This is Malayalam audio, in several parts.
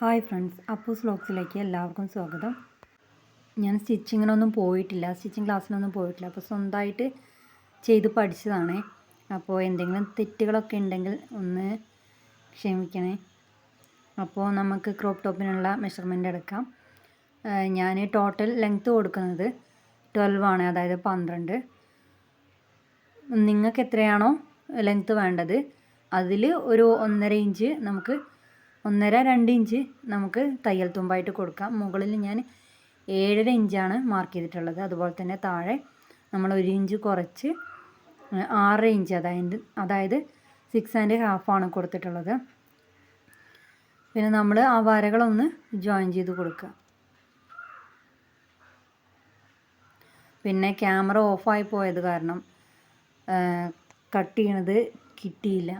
ഹായ് ഫ്രണ്ട്സ് അപ്പൂസ് വ്ലോഗ്സിലേക്ക് എല്ലാവർക്കും സ്വാഗതം. ഞാൻ സ്റ്റിച്ചിങ്ങിനൊന്നും പോയിട്ടില്ല സ്റ്റിച്ചിങ് ക്ലാസ്സിനൊന്നും പോയിട്ടില്ല. അപ്പോൾ സ്വന്തമായിട്ട് ചെയ്ത് പഠിച്ചതാണ്. അപ്പോൾ എന്തെങ്കിലും തെറ്റുകളൊക്കെ ഉണ്ടെങ്കിൽ ഒന്ന് ക്ഷമിക്കണേ. അപ്പോൾ നമുക്ക് ക്രോപ്പ് ടോപ്പിനുള്ള മെഷർമെന്റ് എടുക്കാം. ഞാൻ ടോട്ടൽ ലെങ്ത്ത് കൊടുക്കുന്നത് ട്വൽവ് ആണ് അതായത് പന്ത്രണ്ട്. നിങ്ങൾക്ക് എത്രയാണോ ലെങ്ത്ത് വേണ്ടത് അതിൽ ഒരു ഒന്നര ഇഞ്ച് നമുക്ക് ഒന്നര രണ്ട് ഇഞ്ച് നമുക്ക് തയ്യൽ തുമ്പായിട്ട് കൊടുക്കാം. മുകളിൽ ഞാൻ ഏഴര ഇഞ്ചാണ് മാർക്ക് ചെയ്തിട്ടുള്ളത്. അതുപോലെ തന്നെ താഴെ നമ്മൾ ഒരു ഇഞ്ച് കുറച്ച് ആറര ഇഞ്ച് അതായത് അതായത് സിക്സ് ആൻഡ് ഹാഫാണ് കൊടുത്തിട്ടുള്ളത്. പിന്നെ നമ്മൾ ആ വരകളൊന്ന് ജോയിൻ ചെയ്ത് കൊടുക്കുക. പിന്നെ ക്യാമറ ഓഫായി പോയത് കാരണം കട്ട് ചെയ്യണത് കിട്ടിയില്ല.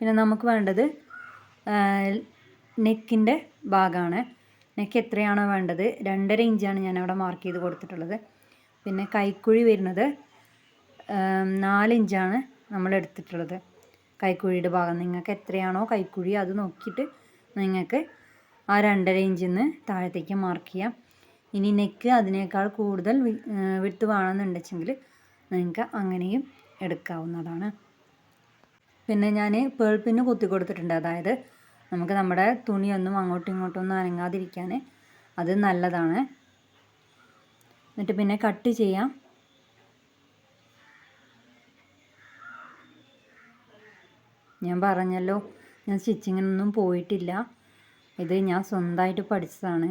പിന്നെ നമുക്ക് വേണ്ടത് നെക്കിന്റെ ഭാഗമാണ് നെക്ക് എത്രയാണോ വേണ്ടത്? രണ്ടര ഇഞ്ചാണ് ഞാൻ അവിടെ മാർക്ക് ചെയ്ത് കൊടുത്തിട്ടുള്ളത്. പിന്നെ കൈക്കുഴി വരുന്നത് നാല് ഇഞ്ചാണ് നമ്മൾ എടുത്തിട്ടുള്ളത്. കൈക്കുഴിയുടെ ഭാഗം. നിങ്ങൾക്ക് എത്രയാണോ കൈക്കുഴി അത് നോക്കിയിട്ട് നിങ്ങൾക്ക് ആ രണ്ടര ഇഞ്ചിൽ നിന്ന് താഴത്തേക്ക് മാർക്ക് ചെയ്യാം. ഇനി നെക്ക് അതിനേക്കാൾ കൂടുതൽ വിട്ട് വേണമെന്നുണ്ടെങ്കിൽ നിങ്ങൾക്ക് അങ്ങനെയും എടുക്കാവുന്നതാണ്. പിന്നെ ഞാൻ പേൾ പേൾപ്പിന് കുത്തി കൊടുത്തിട്ടുണ്ട്. അതായത് നമുക്ക് നമ്മുടെ തുണിയൊന്നും അങ്ങോട്ടും ഇങ്ങോട്ടും ഒന്നും അനങ്ങാതിരിക്കാൻ അത് നല്ലതാണ്. എന്നിട്ട് പിന്നെ കട്ട് ചെയ്യാം. ഞാൻ പറഞ്ഞല്ലോ ഞാൻ സ്റ്റിച്ചിങ്ങിനൊന്നും പോയിട്ടില്ല. ഇത് ഞാൻ സ്വന്തമായിട്ട് പഠിച്ചതാണ്.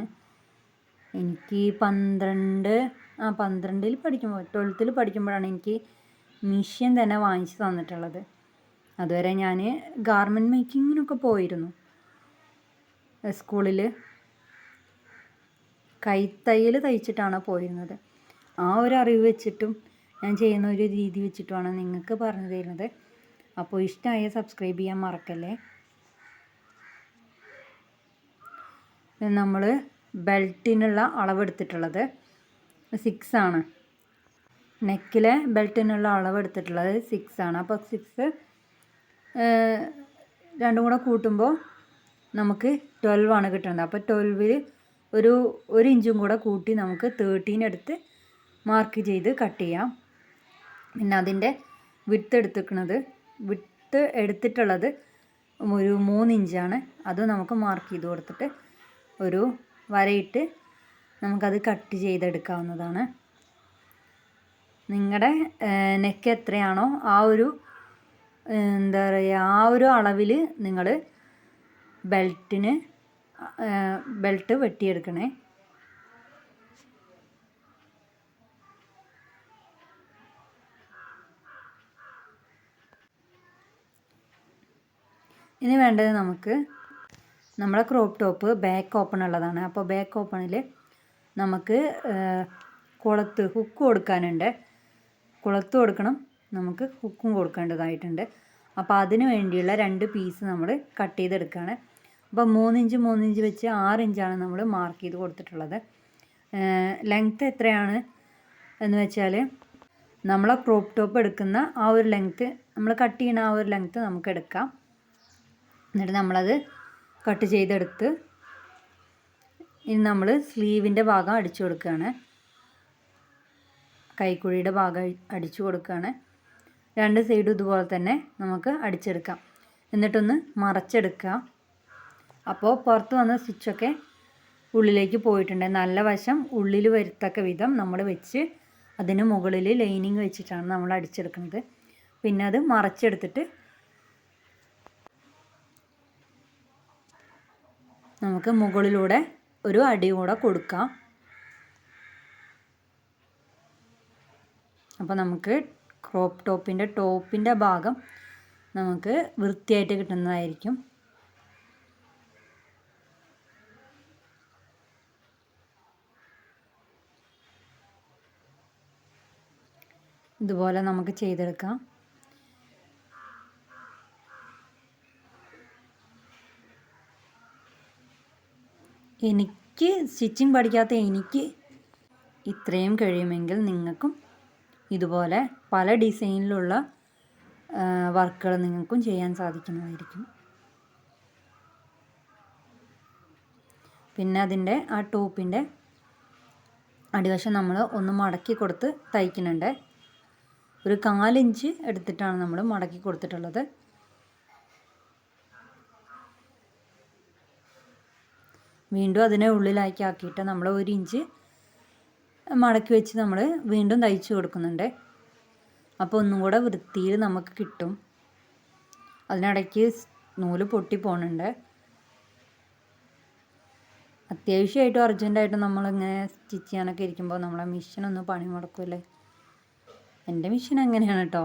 എനിക്ക് പന്ത്രണ്ട് ആ പന്ത്രണ്ടിൽ പഠിക്കുമ്പോൾ ട്വൽത്തിൽ പഠിക്കുമ്പോഴാണ് എനിക്ക് മിഷ്യൻ തന്നെ വാങ്ങിച്ച് തന്നിട്ടുള്ളത്. അതുവരെ ഞാൻ ഗാർമെന്റ് മേക്കിങ്ങിനൊക്കെ പോയിരുന്നു. സ്കൂളിൽ കൈത്തയ്യൽ തയ്ച്ചിട്ടാണ് പോയിരുന്നത്. ആ ഒരു അറിവ് വെച്ചിട്ടും ഞാൻ ചെയ്യുന്ന ഒരു രീതി വെച്ചിട്ടുമാണ് നിങ്ങൾക്ക് പറഞ്ഞു തരുന്നത്. അപ്പോൾ ഇഷ്ടമായ സബ്സ്ക്രൈബ് ചെയ്യാൻ മറക്കല്ലേ? നമ്മൾ ബെൽറ്റിനുള്ള അളവെടുത്തിട്ടുള്ളത് സിക്സ് ആണ്. നെക്കിലെ ബെൽറ്റിനുള്ള അളവ് എടുത്തിട്ടുള്ളത് സിക്സ് ആണ്. അപ്പോൾ സിക്സ് രണ്ടും കൂടെ കൂട്ടുമ്പോൾ നമുക്ക് ട്വൽവ് ആണ് കിട്ടുന്നത് അപ്പോൾ ട്വൽവിൽ ഒരു ഒരു ഇഞ്ചും കൂടെ കൂട്ടി നമുക്ക് തേർട്ടീൻ എടുത്ത് മാർക്ക് ചെയ്ത് കട്ട് ചെയ്യാം. പിന്നെ അതിന്റെ വിട്ട് എടുത്തിരിക്കുന്നത് വിട്ട് എടുത്തിട്ടുള്ളത് ഒരു മൂന്ന് ഇഞ്ചാണ്. അത് നമുക്ക് മാർക്ക് ചെയ്ത് കൊടുത്തിട്ട് ഒരു വരയിട്ട് നമുക്കത് കട്ട് ചെയ്തെടുക്കാവുന്നതാണ്. നിങ്ങളുടെ നെക്ക് എത്രയാണോ ആ ഒരു എന്താ പറയുക ആ ഒരു അളവിൽ നിങ്ങൾ ബെൽറ്റിന് ബെൽറ്റ് വെട്ടിയെടുക്കണേ. ഇനി വേണ്ടത് നമുക്ക് നമ്മുടെ ക്രോപ്പ് ടോപ്പ് ബാക്ക് ഓപ്പൺ ഉള്ളതാണ്. അപ്പോൾ ബാക്ക് ഓപ്പണിൽ നമുക്ക് കുളത്ത് ഹുക്ക് കൊടുക്കാനുണ്ട്. കുളത്ത് കൊടുക്കണം. നമുക്ക് ഹുക്കും കൊടുക്കേണ്ടതായിട്ടുണ്ട്. അപ്പോൾ അതിന് വേണ്ടിയുള്ള രണ്ട് പീസ് നമ്മൾ കട്ട് ചെയ്തെടുക്കുകയാണ് അപ്പോൾ മൂന്നിഞ്ച് മൂന്നിഞ്ച് വെച്ച് ആറ് ഇഞ്ചാണ് നമ്മൾ മാർക്ക് ചെയ്ത് കൊടുത്തിട്ടുള്ളത്. ലെങ്ത്ത് എത്രയാണ് എന്ന് വെച്ചാൽ നമ്മളെ ക്രോപ്പ് ടോപ്പ് എടുക്കുന്ന ആ ഒരു ലെങ്ത്ത് നമ്മൾ കട്ട് ചെയ്യുന്ന ആ ഒരു ലെങ്ത്ത് നമുക്ക് എടുക്കാം. എന്നിട്ട് നമ്മളത് കട്ട് ചെയ്തെടുത്ത് ഇനി നമ്മൾ സ്ലീവിന്റെ ഭാഗം അടിച്ചു കൊടുക്കുകയാണ് കൈക്കുഴിയുടെ ഭാഗം അടിച്ചു കൊടുക്കുകയാണ് രണ്ട് സൈഡും ഇതുപോലെ തന്നെ നമുക്ക് അടിച്ചെടുക്കാം. എന്നിട്ടൊന്ന് മറച്ചെടുക്കുക. അപ്പോൾ പുറത്ത് വന്ന സ്റ്റിച്ചൊക്കെ ഉള്ളിലേക്ക് പോയിട്ടുണ്ട്. നല്ല വശം ഉള്ളിൽ വരുത്തക്ക വിധം നമ്മൾ വെച്ച് അതിന് മുകളിൽ ലൈനിങ് വെച്ചിട്ടാണ് നമ്മൾ അടിച്ചെടുക്കുന്നത്. പിന്നെ അത് മറച്ചെടുത്തിട്ട് നമുക്ക് മുകളിലൂടെ ഒരു അടി കൂടെ കൊടുക്കാം. അപ്പോൾ നമുക്ക് ക്രോപ്പ് ടോപ്പിന്റെ ടോപ്പിന്റെ ഭാഗം നമുക്ക് വൃത്തിയായിട്ട് കിട്ടുന്നതായിരിക്കും. ഇതുപോലെ നമുക്ക് ചെയ്തെടുക്കാം. എനിക്ക് സ്റ്റിച്ചിങ് പഠിക്കാത്ത എനിക്ക് ഇത്രയും കഴിയുമെങ്കിൽ നിങ്ങൾക്കും ഇതുപോലെ പല ഡിസൈനിലുള്ള വർക്കുകൾ നിങ്ങൾക്കും ചെയ്യാൻ സാധിക്കുന്നതായിരിക്കും. പിന്നെ അതിന്റെ ആ ടോപ്പിന്റെ അടിവശം നമ്മൾ ഒന്ന് മടക്കി കൊടുത്ത് തയ്ക്കുന്നുണ്ട്. ഒരു കാലിഞ്ച് എടുത്തിട്ടാണ് നമ്മൾ മടക്കി കൊടുത്തിട്ടുള്ളത്. വീണ്ടും അതിനെ ഉള്ളിലാക്കി ആക്കിയിട്ട് നമ്മൾ ഒരു ഇഞ്ച് മടക്കി വെച്ച് നമ്മൾ വീണ്ടും തയ്ച്ചു കൊടുക്കുന്നുണ്ട്. അപ്പോൾ ഒന്നും കൂടെ വൃത്തിയിൽ നമുക്ക് കിട്ടും. അതിനിടയ്ക്ക് നൂൽ പൊട്ടി പോകുന്നുണ്ട് അത്യാവശ്യമായിട്ടും അർജന്റായിട്ടും നമ്മളിങ്ങനെ സ്റ്റിച്ച് ചെയ്യാനൊക്കെ ഇരിക്കുമ്പോൾ നമ്മളെ മെഷീനൊന്ന് പണി മുടക്കുമല്ലേ എന്റെ മെഷീൻ അങ്ങനെയാണ് കേട്ടോ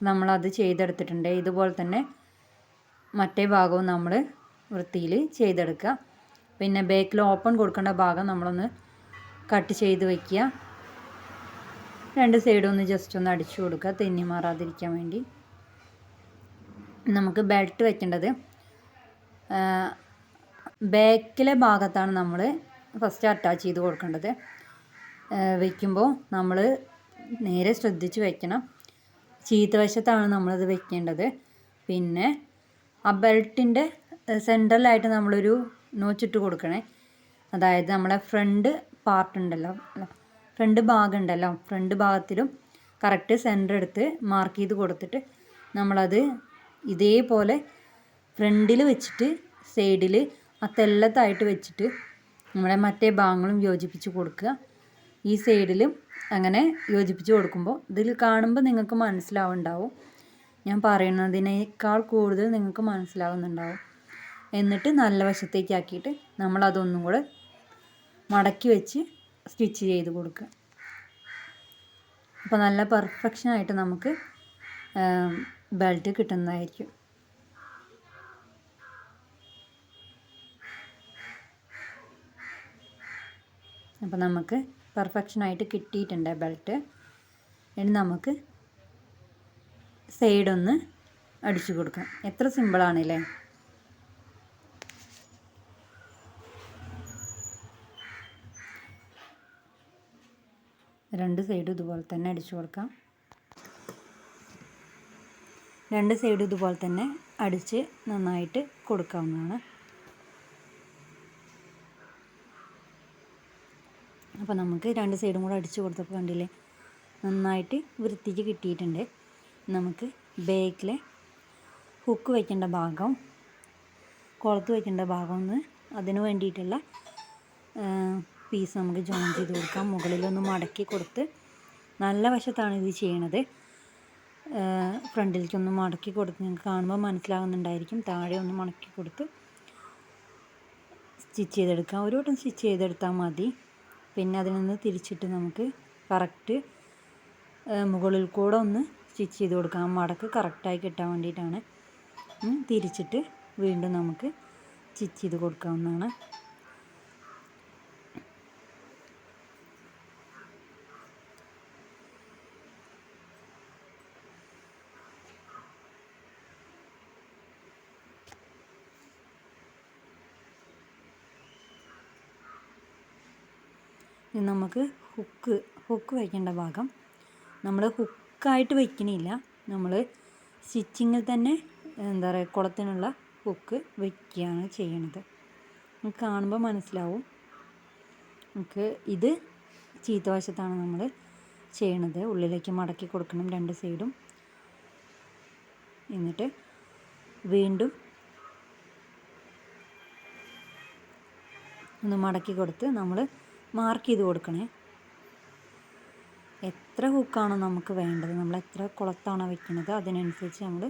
നമ്മളത് ചെയ്തെടുത്തിട്ടുണ്ട്. ഇതുപോലെ തന്നെ മറ്റേ ഭാഗവും നമ്മൾ വൃത്തിയിൽ ചെയ്തെടുക്കുക. പിന്നെ ബേക്കിൽ ഓപ്പൺ കൊടുക്കേണ്ട ഭാഗം നമ്മളൊന്ന് കട്ട് ചെയ്ത് വയ്ക്കുക രണ്ട് സൈഡും ഒന്ന് ജസ്റ്റ് ഒന്ന് അടിച്ചു കൊടുക്കുക. തെന്നി മാറാതിരിക്കാൻ വേണ്ടി. നമുക്ക് ബെൽറ്റ് വയ്ക്കേണ്ടത് ബാക്കിലെ ഭാഗത്താണ് നമ്മൾ ഫസ്റ്റ് അറ്റാച്ച് ചെയ്ത് കൊടുക്കേണ്ടത്. വയ്ക്കുമ്പോൾ നമ്മൾ നേരെ ശ്രദ്ധിച്ച് വെക്കണം. ചീത്തവശത്താണ് നമ്മളത് വയ്ക്കേണ്ടത് പിന്നെ ആ ബെൽറ്റിന്റെ സെൻട്രലായിട്ട് നമ്മളൊരു നോച്ചിട്ട് കൊടുക്കണേ. അതായത് നമ്മളെ ഫ്രണ്ട് പാർട്ട് ഉണ്ടല്ലോ. ഫ്രണ്ട് ഭാഗം ഉണ്ടല്ലോ. ഫ്രണ്ട് ഭാഗത്തിലും കറക്റ്റ് സെന്റർ എടുത്ത് മാർക്ക് ചെയ്ത് കൊടുത്തിട്ട് നമ്മളത് ഇതേപോലെ ഫ്രണ്ടിൽ വെച്ചിട്ട് സൈഡിൽ ആ തെല്ലത്തായിട്ട് വെച്ചിട്ട് നമ്മളെ മറ്റേ ഭാഗങ്ങളും യോജിപ്പിച്ച് കൊടുക്കുക. ഈ സൈഡിലും അങ്ങനെ യോജിപ്പിച്ച് കൊടുക്കുമ്പോൾ ഇതിൽ കാണുമ്പോൾ നിങ്ങൾക്ക് മനസ്സിലാവുന്നുണ്ടാവും ഞാൻ പറയുന്നതിനേക്കാൾ കൂടുതൽ നിങ്ങൾക്ക് മനസ്സിലാവുന്നുണ്ടാവും. എന്നിട്ട് നല്ല വശത്തേക്ക് ആക്കിയിട്ട് നമ്മളതൊന്നും കൂടെ മടക്കി വെച്ച് സ്റ്റിച്ച് ചെയ്ത് കൊടുക്കുക. അപ്പോൾ നല്ല പെർഫെക്ഷൻ ആയിട്ട് നമുക്ക് ബെൽറ്റ് കിട്ടുന്നതായിരിക്കും. അപ്പോൾ നമുക്ക് പെർഫെക്ഷനായിട്ട് കിട്ടിയിട്ടുണ്ട് ബെൽറ്റ് ഇനി നമുക്ക് സൈഡൊന്ന് അടിച്ചു കൊടുക്കാം. എത്ര സിമ്പിളാണല്ലേ രണ്ട് സൈഡും ഇതുപോലെ തന്നെ അടിച്ചു കൊടുക്കാം. രണ്ട് സൈഡും ഇതുപോലെ തന്നെ അടിച്ച് നന്നായിട്ട് കൊടുക്കാവുന്നതാണ്. അപ്പോൾ നമുക്ക് രണ്ട് സൈഡും കൂടെ അടിച്ച് കൊടുത്തപ്പോൾ കണ്ടില്ലേ നന്നായിട്ട് വൃത്തിക്ക് കിട്ടിയിട്ടുണ്ട്. നമുക്ക് ബേക്കിലെ ഹുക്ക് വയ്ക്കേണ്ട ഭാഗം കുളത്ത് വയ്ക്കേണ്ട ഭാഗം ഒന്ന് അതിന് വേണ്ടിയിട്ടുള്ള പീസ് നമുക്ക് ജോയിൻ ചെയ്ത് കൊടുക്കാം. മുകളിലൊന്ന് മടക്കി കൊടുത്ത് നല്ല വശത്താണ് ഇത് ചെയ്യണത്. ഫ്രണ്ടിലേക്കൊന്ന് മടക്കി കൊടുത്ത് നിങ്ങൾക്ക് കാണുമ്പോൾ മനസ്സിലാകുന്നുണ്ടായിരിക്കും. താഴെ ഒന്ന് മടക്കി കൊടുത്ത് സ്റ്റിച്ച് ചെയ്തെടുക്കാം. ഒരു വട്ടം സ്റ്റിച്ച് ചെയ്തെടുത്താൽ മതി. പിന്നെ അതിൽ നിന്ന് തിരിച്ചിട്ട് നമുക്ക് കറക്റ്റ് മുകളിൽ കൂടെ ഒന്ന് സ്റ്റിച്ച് ചെയ്ത് കൊടുക്കാം. മടക്ക് കറക്റ്റായി കിട്ടാൻ വേണ്ടിയിട്ടാണ്. തിരിച്ചിട്ട് വീണ്ടും നമുക്ക് സ്റ്റിച്ച് ചെയ്ത് കൊടുക്കാവുന്നതാണ്. നമുക്ക് ഹുക്ക് ഹുക്ക് വയ്ക്കേണ്ട ഭാഗം. നമ്മൾ ഹുക്കായിട്ട് വയ്ക്കണില്ല. നമ്മൾ സ്റ്റിച്ചിങ്ങിൽ തന്നെ എന്താ പറയുക കുളത്തിനുള്ള ഹുക്ക് വയ്ക്കുകയാണ് ചെയ്യണത്. നമുക്ക് കാണുമ്പോൾ മനസ്സിലാവും. നമുക്ക് ഇത് ചീത്തവശത്താണ് നമ്മൾ ചെയ്യണത്. ഉള്ളിലേക്ക് മടക്കി കൊടുക്കണം രണ്ട് സൈഡും. എന്നിട്ട് വീണ്ടും ഒന്ന് മടക്കി കൊടുത്ത് നമ്മൾ മാർക്ക് ചെയ്ത് കൊടുക്കണേ. എത്ര ഹുക്കാണോ നമുക്ക് വേണ്ടത്? നമ്മൾ എത്ര കുളത്താണോ വെക്കുന്നത് അതിനനുസരിച്ച് നമ്മൾ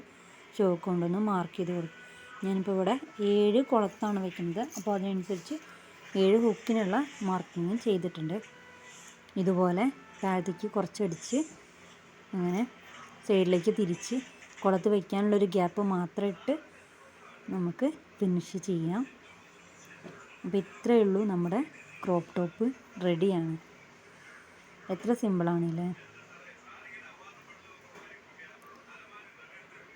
ചോക്ക് കൊണ്ടൊന്ന് മാർക്ക് ചെയ്ത് കൊടുക്കും ഞാനിപ്പോൾ ഇവിടെ ഏഴ് കുളത്താണ് വെക്കുന്നത് അപ്പോൾ അതിനനുസരിച്ച് ഏഴ് ഹുക്കിനുള്ള മാർക്കിങ് ചെയ്തിട്ടുണ്ട്. ഇതുപോലെ താഴത്തേക്ക് കുറച്ചടിച്ച് അങ്ങനെ സൈഡിലേക്ക് തിരിച്ച് കുളത്ത് വയ്ക്കാനുള്ളൊരു ഗ്യാപ്പ് മാത്രം ഇട്ട് നമുക്ക് ഫിനിഷ് ചെയ്യാം. അപ്പോൾ ഇത്രയേ ഉള്ളൂ നമ്മുടെ ക്രോപ്പ് ടോപ്പ് റെഡിയാണ് എത്ര സിമ്പിളാണല്ലേ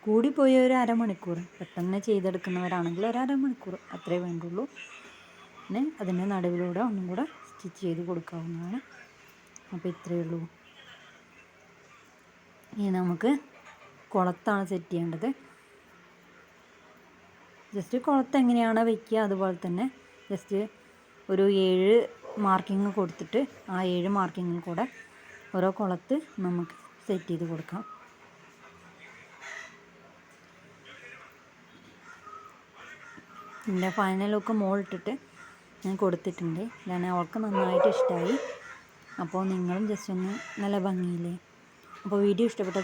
കൂടിപ്പോയ ഒരു അരമണിക്കൂർ. പെട്ടെന്ന് ചെയ്തെടുക്കുന്നവരാണെങ്കിൽ ഒരു അരമണിക്കൂർ അത്രേ വേണ്ടുള്ളൂ. പിന്നെ അതിന്റെ നടുവിലൂടെ ഒന്നും കൂടെ സ്റ്റിച്ച് ചെയ്ത് കൊടുക്കാവുന്നതാണ്. അപ്പോൾ ഇത്രയേ ഉള്ളൂ. ഇനി നമുക്ക് കുളത്താണ് സെറ്റ് ചെയ്യേണ്ടത്. ജസ്റ്റ് കുളത്ത് എങ്ങനെയാണോ വയ്ക്കുക അതുപോലെ തന്നെ ജസ്റ്റ് ഒരു ഏഴ് മാർക്കിങ് കൊടുത്തിട്ട് ആ ഏഴ് മാർക്കിങ്ങിൽ കൂടെ ഓരോ കുളത്ത് നമുക്ക് സെറ്റ് ചെയ്ത് കൊടുക്കാം. എന്റെ ഫൈനൽ ലുക്ക് മോളിട്ടിട്ട് ഞാൻ കൊടുത്തിട്ടുണ്ട്. ഞാൻ അവൾക്ക് നന്നായിട്ട് ഇഷ്ടമായി അപ്പോൾ നിങ്ങളും ജസ്റ്റ് ഒന്ന് നല്ല ഭംഗിയില്ലേ അപ്പോൾ വീഡിയോ ഇഷ്ടപ്പെട്ട